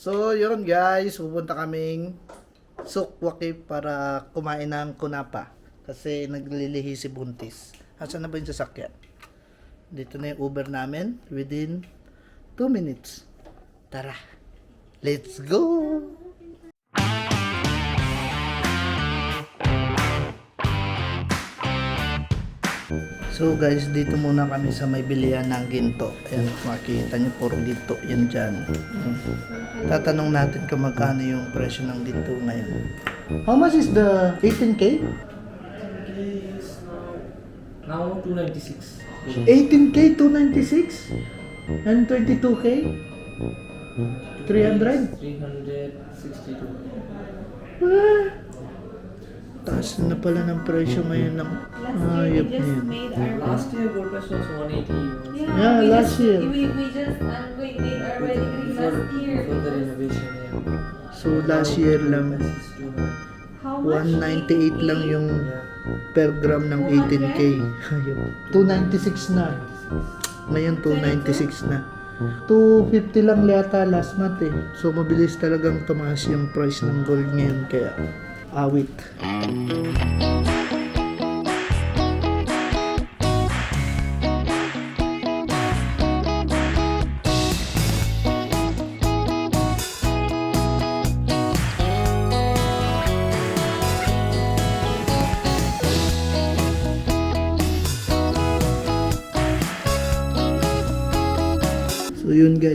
So, yun guys, pupunta kaming Sukwaki para kumain ng kunapa. Kasi naglilihi si Buntis. Asan na ba yung sasakyan? Dito na yung Uber namin within 2 minutes. Tara, let's go! So guys, dito muna kami sa may bilihan ng ginto. Ayan, makikita nyo, puro ginto yan dyan. Tatanong natin kung magkano yung presyo ng ginto ngayon. How much is the 18K? Now 296. 18K, 296? And 22K? 300? 362. Ah, taas na pala ng presyo ngayon ng hayop our Last year gold price was 180. Yeah, Yeah, we last just, year. We, we just um, we made our wedding ring last year. before the renovation, yeah. So last year lang, Price is too high. How much? 198 lang yung Yeah. per gram ng 18K. Hayop. 296 na. Ngayon 296 na. 250 lang yata last month eh. So mabilis talagang tumaas yung price ng gold ngayon kaya awit.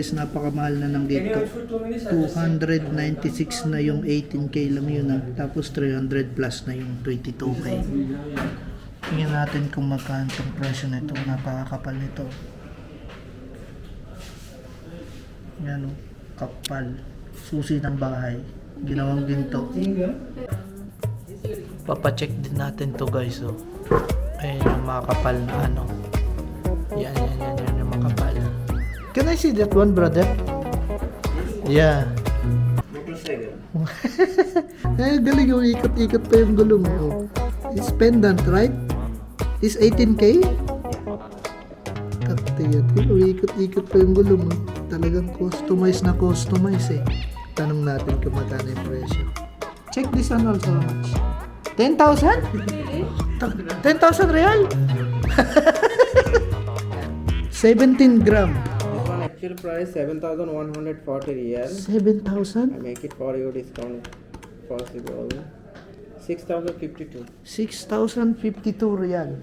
Guys, napakamahal na ng dito. wait for 2 minutes? I'll just 296 na yung 18k lang yun ah. Tapos 300 plus na yung 22k. Tingnan natin kung magkano itong presyo nito. Napakakapal nito. Yan o. Kapal. Susi ng bahay. Ginawang ginto. Papacheck din natin to guys oh. Ayan yung makakapal na ano. Yan, yan, yan, yan yung makapal. Can I see that one, brother? Yeah. eh, galing yung ikot-ikot pa yung gulong. Oh. It's pendant, right? Is 18K? Kaktiyan. Ikot-ikot pa yung gulong. Oh. Talagang customize na customize eh. Tanong natin kung magkano yung presyo. Check this one also how much. 10,000? Really? Ta- 10,000 real? 17 gram. Actual price 7140 real. 7,000? I make it for you discount possible. 6052. 6,052 real.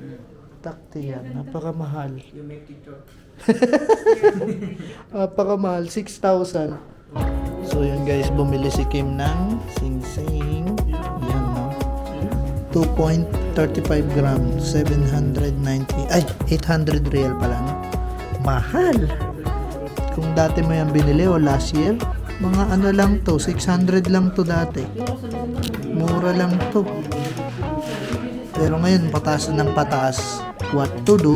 Takti yan. Napakamahal. You make TikTok. Napakamahal. 6,000. So yun guys, bumili si Kim ng sing-sing. Yan no. 2.35 gram. 790. Ay, 800 real pala no. Mahal. Kung dati mo yan binili o last year, mga ano lang to, 600 lang to dati. Mura lang to. Pero ngayon, pataas ng pataas. What to do?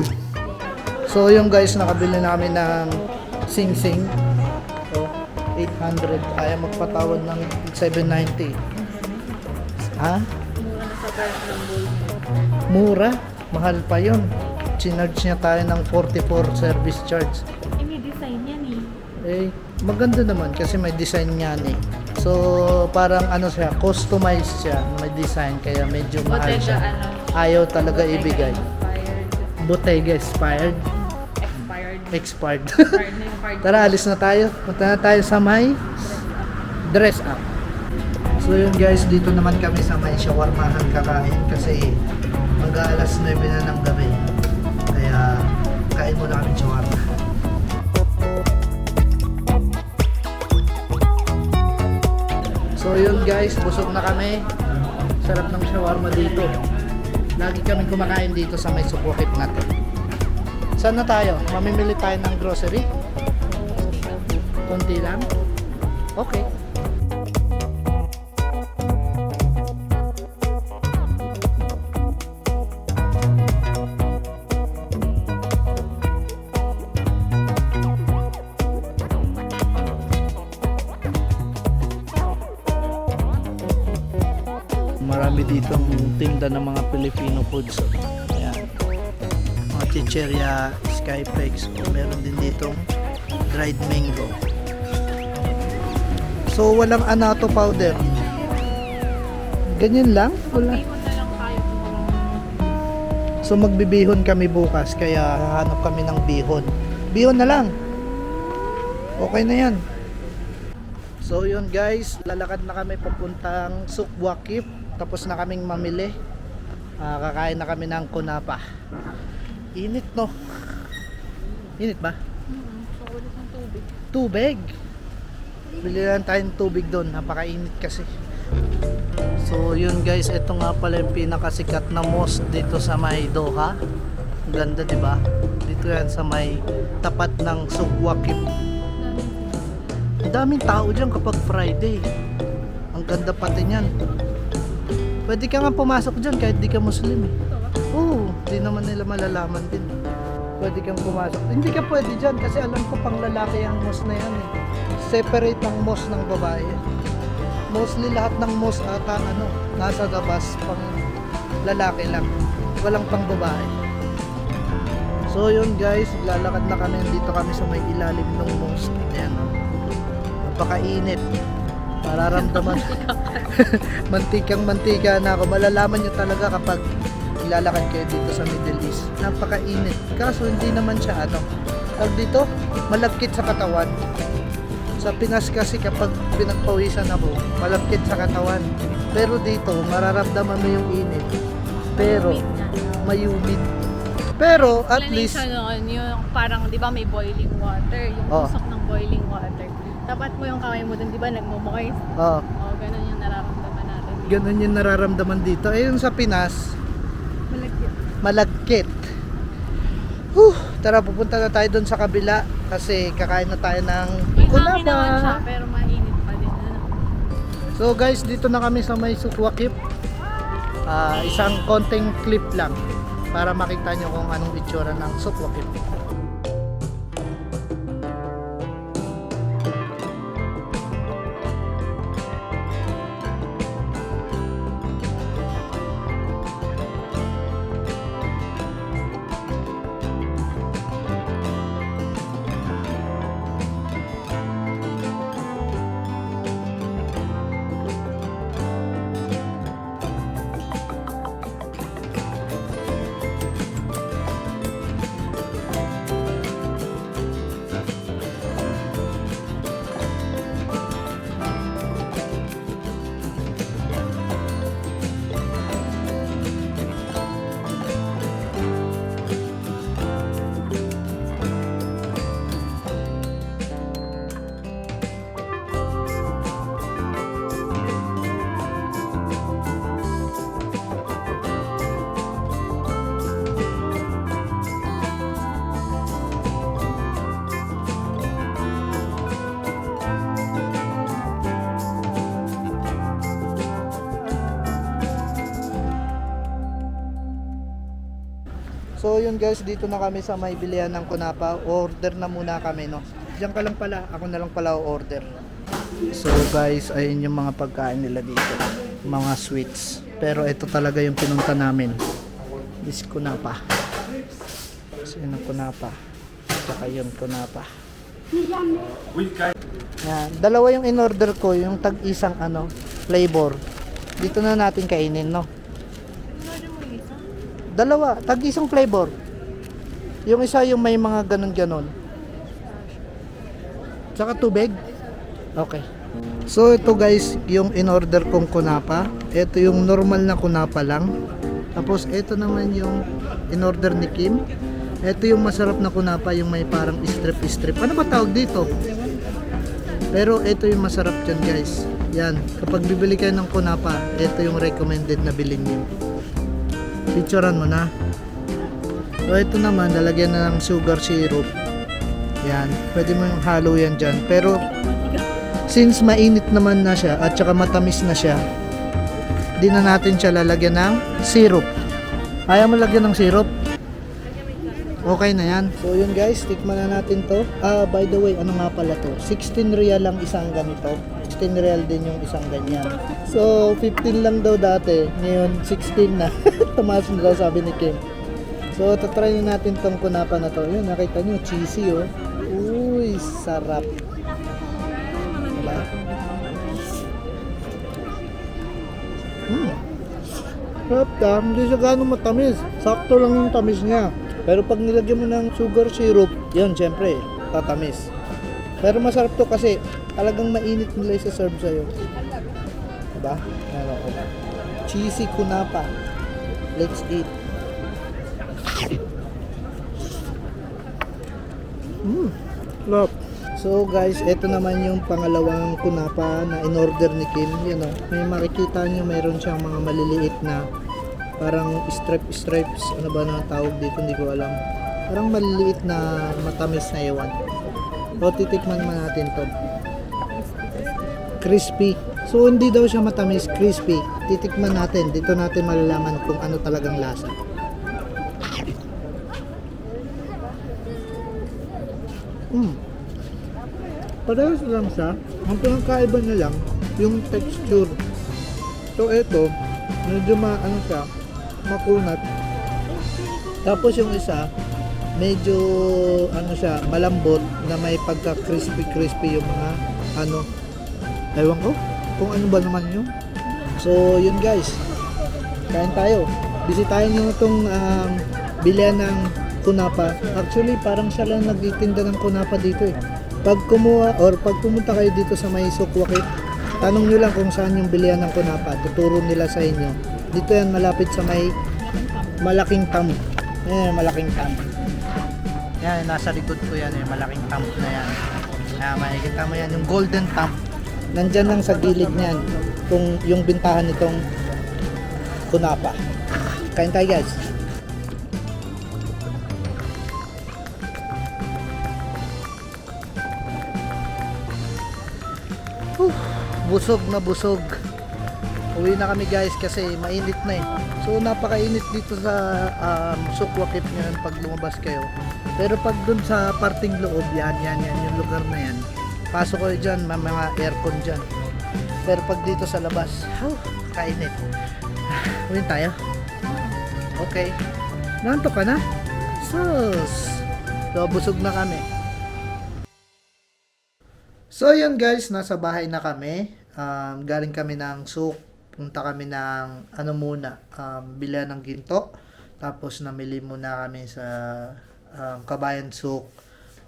So yung guys, nakabili namin ng sing-sing. So, 800. Ayaw magpatawad ng 790. Ha? Mura? Mahal pa yun. Chinarge niya tayo ng 44 service charge. Eh. Maganda naman kasi may design niyan eh. So, parang ano siya, customized siya. May design, kaya medyo mahal Bottega, siya. ano? Ayaw talaga Bottega ibigay. Expired. Bottega expired. Expired. Expired. Expired na yung card. Tara, alis na tayo. Punta na tayo sa may dress up. So yun guys, dito naman kami sa may shawarmahan kakain kasi mag-aalas 9 na ng gabi. Kaya kain muna kami shawarma. So yun guys, busog na kami. Sarap ng shawarma dito. Lagi kami kumakain dito sa may sukwakit natin. Saan na tayo? Mamimili tayo ng grocery? Konti lang? Okay. Tinda ng mga Filipino foods. Ayan. Mga chicheria, skypex. Meron din ditong dried mango. So, walang anato powder. Ganyan lang? Wala. So, magbibihon kami bukas. Kaya, hahanap kami ng bihon. Bihon na lang. Okay na yan. So, yun guys. Lalakad na kami papuntang Sukwakip. Tapos na kaming mamili. Ah, kakain na kami ng kunapa. Init, no? Init ba? Mm, ng tubig. tubig. Bili lang tayong tubig doon. Napakainit kasi. So yun guys, ito nga pala yung pinakasikat na mosque dito sa may Doha. Ganda ba? Dito yan sa may tapat ng Sukwakip. Ang daming tao diyan kapag Friday. Ang ganda pati niyan. Pwede ka nga pumasok diyan kahit di ka Muslim eh. Oo, di naman nila malalaman din. Pwede kang pumasok. Hindi ka pwede dyan kasi alam ko pang lalaki ang mosque na yan eh. Separate ang mosque ng babae. Mostly lahat ng mosque ata ano, nasa labas pang lalaki lang. Walang pang babae. So yun guys, lalakad na kami. Dito kami sa may ilalim ng mosque. Ayan. Napakainit. Mararamdaman. Mantikang mantika na ako. Malalaman nyo talaga kapag ilalakad kayo dito sa Middle East. Napakainit. Kaso hindi naman siya ano. Tawag dito, malagkit sa katawan. Sa Pinas kasi kapag pinagpawisan ako, malagkit sa katawan. Pero dito, mararamdaman mo yung init. Pero, may humid. Pero, at least, ano, yung parang, di ba may boiling water, yung Oh. usok ng boiling water. Tapat mo yung kamay mo dun, di ba nagmumukoy? oh, Oo, ganun yung nararamdaman natin. ganun yung nararamdaman dito. Ayun sa Pinas, Malagkit. malagkit. Huh, tara pupunta na tayo doon sa kabila kasi kakain na tayo ng May hangin naman siya, pero mainit pa din. Ano? So guys, dito na kami sa may Sukwakip. Ah, isang konting clip lang para makita nyo kung anong itsura ng Sukwakip. Yun guys, dito na kami sa may bilihan ng kunapa. Order na muna kami no. Diyan ka lang pala, ako na lang pala order. So guys, ayun yung mga pagkain nila dito. Mga sweets. Pero ito talaga yung pinunta namin. This kunapa. So yun ang kunapa. Tsaka yun kunapa. Yan. Dalawa yung in-order ko, yung tag-isang ano, flavor. Dito na natin kainin, no? Ano mo yung isa? Dalawa, tag-isang flavor. Yung isa yung may mga ganun-ganon. Tsaka tubig. Okay. So ito guys, yung in-order kong kunapa. Ito yung normal na kunapa lang. Tapos ito naman yung in-order ni Kim. Ito yung masarap na kunapa, yung may parang strip-strip. Ano ba tawag dito? Pero ito yung masarap dyan guys. Yan, kapag bibili kayo ng kunapa, ito yung recommended na bilhin nyo. Picturean mo na. So ito naman, lalagyan na ng sugar syrup. Yan, pwede mo yung halo yan dyan. Pero since mainit naman na siya at saka matamis na siya, di na natin siya lalagyan ng syrup. Ayaw mo lagyan ng syrup? Okay na yan. So yun guys, tikman na natin to. Ah, by the way, ano nga pala to? 16 real lang isang ganito. 16 real din yung isang ganyan. So, 15 lang daw dati. Ngayon, 16 na. Tumaas na daw sabi ni Kim. So, tatry natin tong kunapa na to. Yun, nakita nyo, cheesy oh. Uy, sarap. Diba? Hmm. Sarap ah. Hindi siya ganong matamis. Sakto lang yung tamis niya. Pero pag nilagyan mo ng sugar syrup, yun, syempre, tatamis. Pero masarap to kasi talagang mainit nila sa serve sa'yo. Diba? Ano ko. Cheesy kunapa. Let's eat. Mmm, love. So guys, ito naman yung pangalawang kunapa na in-order ni Kim. Yan o, may makikita nyo meron siyang mga maliliit na parang stripe stripes. Ano ba na tawag dito? Hindi ko alam. Parang maliliit na matamis na iwan. O, titikman man natin to. Crispy. So, hindi daw siya matamis, crispy. Titikman natin. Dito natin malalaman kung ano talagang lasa. Mm. Parehas lang siya. Ang pinagkaiba na lang, yung texture. So, ito, medyo ma, ano siya, makunat. Tapos yung isa, medyo, ano siya, malambot na may pagka-crispy-crispy yung mga, ano, ewan ko, kung ano ba naman yun. So, yun guys, kain tayo. Bisitahin nyo itong um, bilihan ng kunapa. Actually, parang siya lang nagtitinda ng kunapa dito eh. Pag kumuha or pag pumunta kayo dito sa may Sukwakit, tanong nyo lang kung saan yung bilihan ng kunapa. Tuturo nila sa inyo. Dito yan malapit sa may malaking tam. Ayan, malaking tam. Yan, nasa likod ko yan, yung malaking tam na yan. Kaya makikita mo yan, yung golden tam. Nandyan lang sa gilid niyan, kung yung bintahan nitong kunapa. Kain tayo guys. Whew, busog na busog. Uwi na kami guys kasi mainit na eh. So napakainit dito sa um, Sukwakit ngayon pag lumabas kayo. Pero pag dun sa parting loob, yan, yan, yan, yung lugar na yan. Pasok kayo dyan, may mga aircon dyan. Pero pag dito sa labas, oh, kainit. Uwi tayo. Okay. Nanto ka na? Sus! So, busog na kami. So, yun guys, nasa bahay na kami. Um, galing kami ng souk. Punta kami ng, ano muna, um, bila ng ginto. Tapos, namili muna kami sa um, Kabayan Souk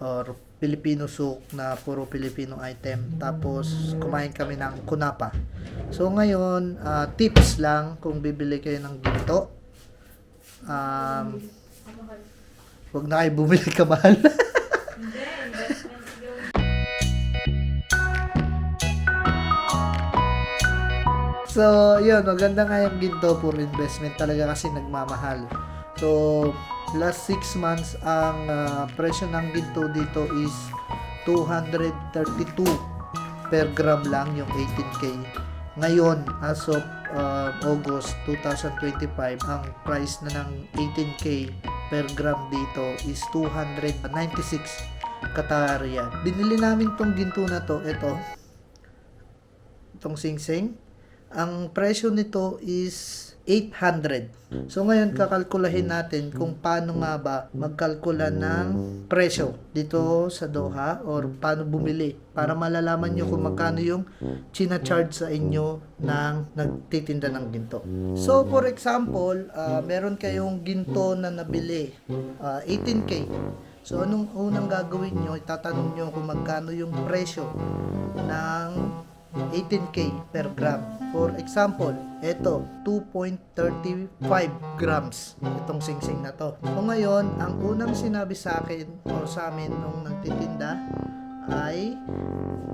or Filipino souk na puro Filipino item. Tapos, kumain kami ng kunapa. So, ngayon, ah, tips lang kung bibili kayo ng ginto. Um, Huwag na kayo bumili ka mahal. so, yun, maganda nga yung ginto for investment talaga kasi nagmamahal. So, last 6 months, ang ah, presyo ng ginto dito is 232 per gram lang yung 18K. Ngayon, as of uh, August 2025, ang price na ng 18K per gram dito is 296 Qatar Binili namin tong ginto na to, ito. Itong sing-sing. Ang presyo nito is 800. So ngayon kakalkulahin natin kung paano nga ba magkalkula ng presyo dito sa Doha or paano bumili para malalaman nyo kung magkano yung china-charge sa inyo ng nagtitinda ng ginto. So for example, ah, meron kayong ginto na nabili, ah, 18k. So anong unang gagawin nyo, itatanong nyo kung magkano yung presyo ng 18k per gram. For example, ito 2.35 grams itong singsing na to. So ngayon, ang unang sinabi sa akin o sa amin nung nagtitinda ay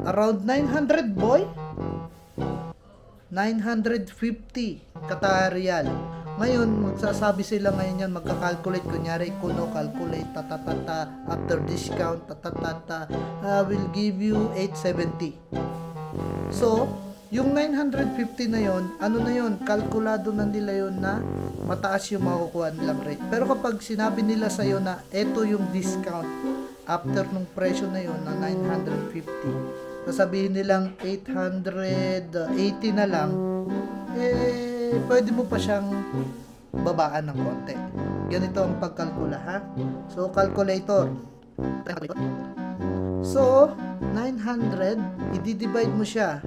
around 900 boy. 950 Qatar Riyal. Ngayon, magsasabi sila ngayon yan, magka-calculate, kunyari, kuno, calculate, tatatata, after discount, tatatata, uh, will give you 870. So, yung 950 na yon, ano na yon, kalkulado na nila yon na mataas yung makukuha nilang rate. Pero kapag sinabi nila sa iyo na ito yung discount after nung presyo na yon na 950, sasabihin nilang 880 na lang, eh, pwede mo pa siyang babaan ng konti. Ganito ang pagkalkula, ha? So, calculator. So, 900, i-divide mo siya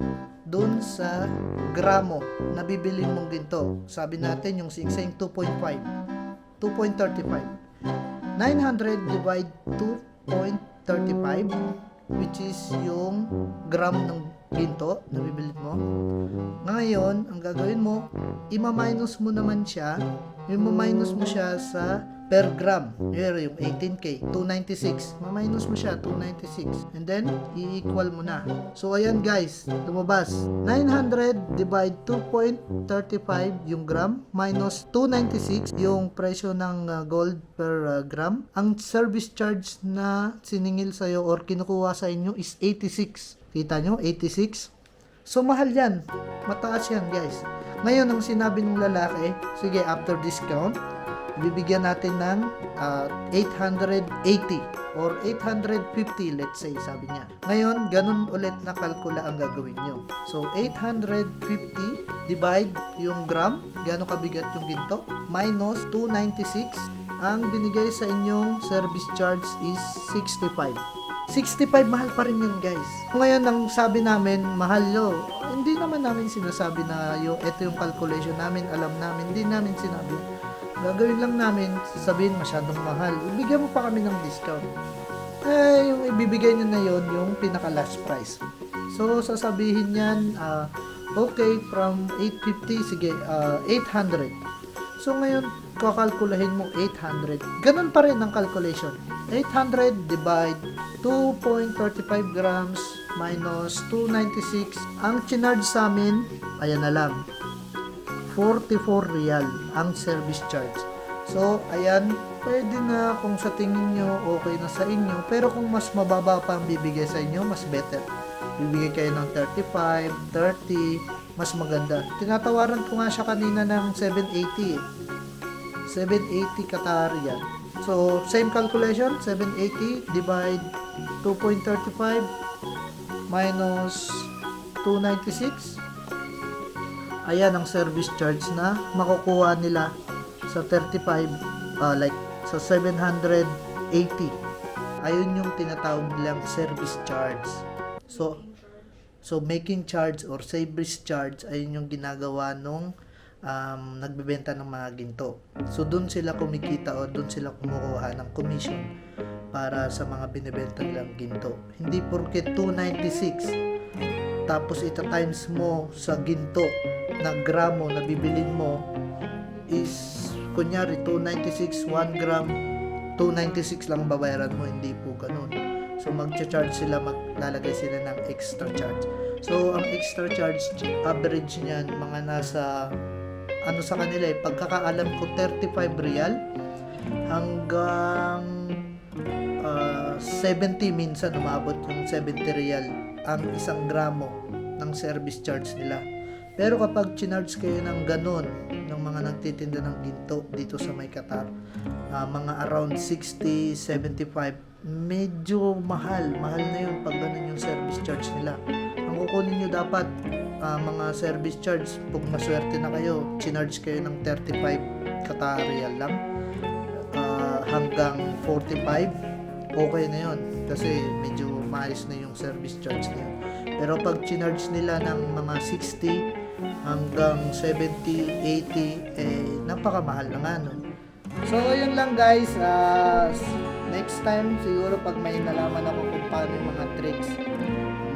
dun sa gramo na bibili mong ginto. Sabi natin yung singsing 2.5. 2.35. 900 divide 2.35 which is yung gram ng ginto na bibili mo. Ngayon, ang gagawin mo, ima-minus mo naman siya, ima-minus mo siya sa per gram. Here, yung 18K, 296. Ma-minus mo siya, 296. And then, i-equal mo na. So, ayan guys, lumabas. 900 divide 2.35 yung gram minus 296 yung presyo ng uh, gold per uh, gram. Ang service charge na siningil sa'yo or kinukuha sa inyo is 86. Kita nyo? 86. So, mahal yan. Mataas yan, guys. Ngayon, ang sinabi ng lalaki, sige, after discount, bibigyan natin ng ah, 880 or 850, let's say, sabi niya. Ngayon, ganun ulit na kalkula ang gagawin nyo. So, 850 divide yung gram, gano'ng kabigat yung ginto, minus 296, ang binigay sa inyong service charge is 65. 65 mahal pa rin yun guys. Ngayon ang sabi namin mahal yo. Hindi naman namin sinasabi na yo ito yung calculation namin, alam namin, hindi namin sinabi. Gagawin lang namin, sasabihin masyadong mahal. Ibigyan mo pa kami ng discount. Eh, yung ibibigay nyo na yon yung pinaka last price. So, sasabihin yan, ah, okay, from 850, sige, ah, 800. So, ngayon, kakalkulahin mo 800. Ganun pa rin ang calculation. 800 divide 2.35 grams minus 296. Ang chinarge sa amin, ayan na lang, 44 real ang service charge. So, ayan, pwede na kung sa tingin nyo okay na sa inyo. Pero kung mas mababa pa ang bibigay sa inyo, mas better. Bibigay kayo ng 35, 30, mas maganda. Tinatawaran ko nga siya kanina ng 780 eh. 780 Qatari yan. So, same calculation, 780 divide 2.35 minus 296 ayan ang service charge na makukuha nila sa 35 uh, like sa 780 ayun yung tinatawag nilang service charge. So so making charge or service charge ayun yung ginagawa nung um, nagbebenta ng mga ginto. So dun sila kumikita o dun sila kumukuha ng commission para sa mga binibenta nilang ginto. Hindi porket 296 tapos ita times mo sa ginto na gramo na bibilin mo is kunyari 296 1 gram 296 lang babayaran mo hindi po ganun so magcha-charge sila maglalagay sila ng extra charge so ang extra charge average niyan mga nasa ano sa kanila eh pagkakaalam ko 35 real hanggang ah, 70 minsan umabot yung 70 real ang isang gramo ng service charge nila. Pero kapag chinarge kayo ng ganon ng mga nagtitinda ng ginto dito sa may Qatar, ah, mga around 60, 75, medyo mahal. Mahal na yun pag ganon yung service charge nila. Ang kukunin nyo dapat ah, mga service charge, pag maswerte na kayo, chinarge kayo ng 35 Qatar lang ah, hanggang 45 okay na yun kasi medyo maayos na yung service charge yun pero pag chinarge nila ng mga 60 hanggang 70, 80 eh napakamahal na nga nun so yun lang guys. Ah, next time siguro pag may nalaman ako kung paano yung mga tricks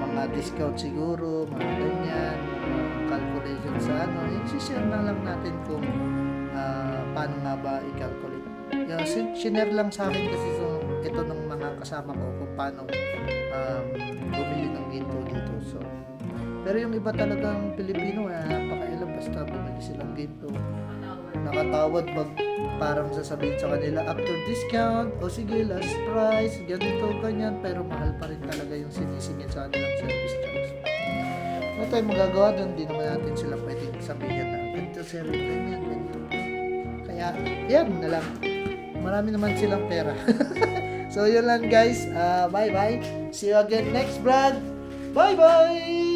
mga discount siguro mga ganyan mga calculation sa ano i-share na lang natin kung ah, paano nga ba i-calculate. Yeah, sin- sinare lang sa akin kasi so, ito ng mga kasama ko kung paano um, bumili ng ginto dito. So, pero yung iba talagang Pilipino, eh, napakailam basta bumili silang ginto. Nakatawad pag parang sasabihin sa kanila after discount o sige last price ganito ganyan. Pero mahal pa rin talaga yung sinisingil sa kanilang service charge. Ano tayo magagawa doon hindi naman natin sila pwedeng sabihin na ganito sir ganyan ganito kaya yan na lang. Marami naman silang pera. So yun lang guys. Ah, bye bye see you again next vlog. Bye bye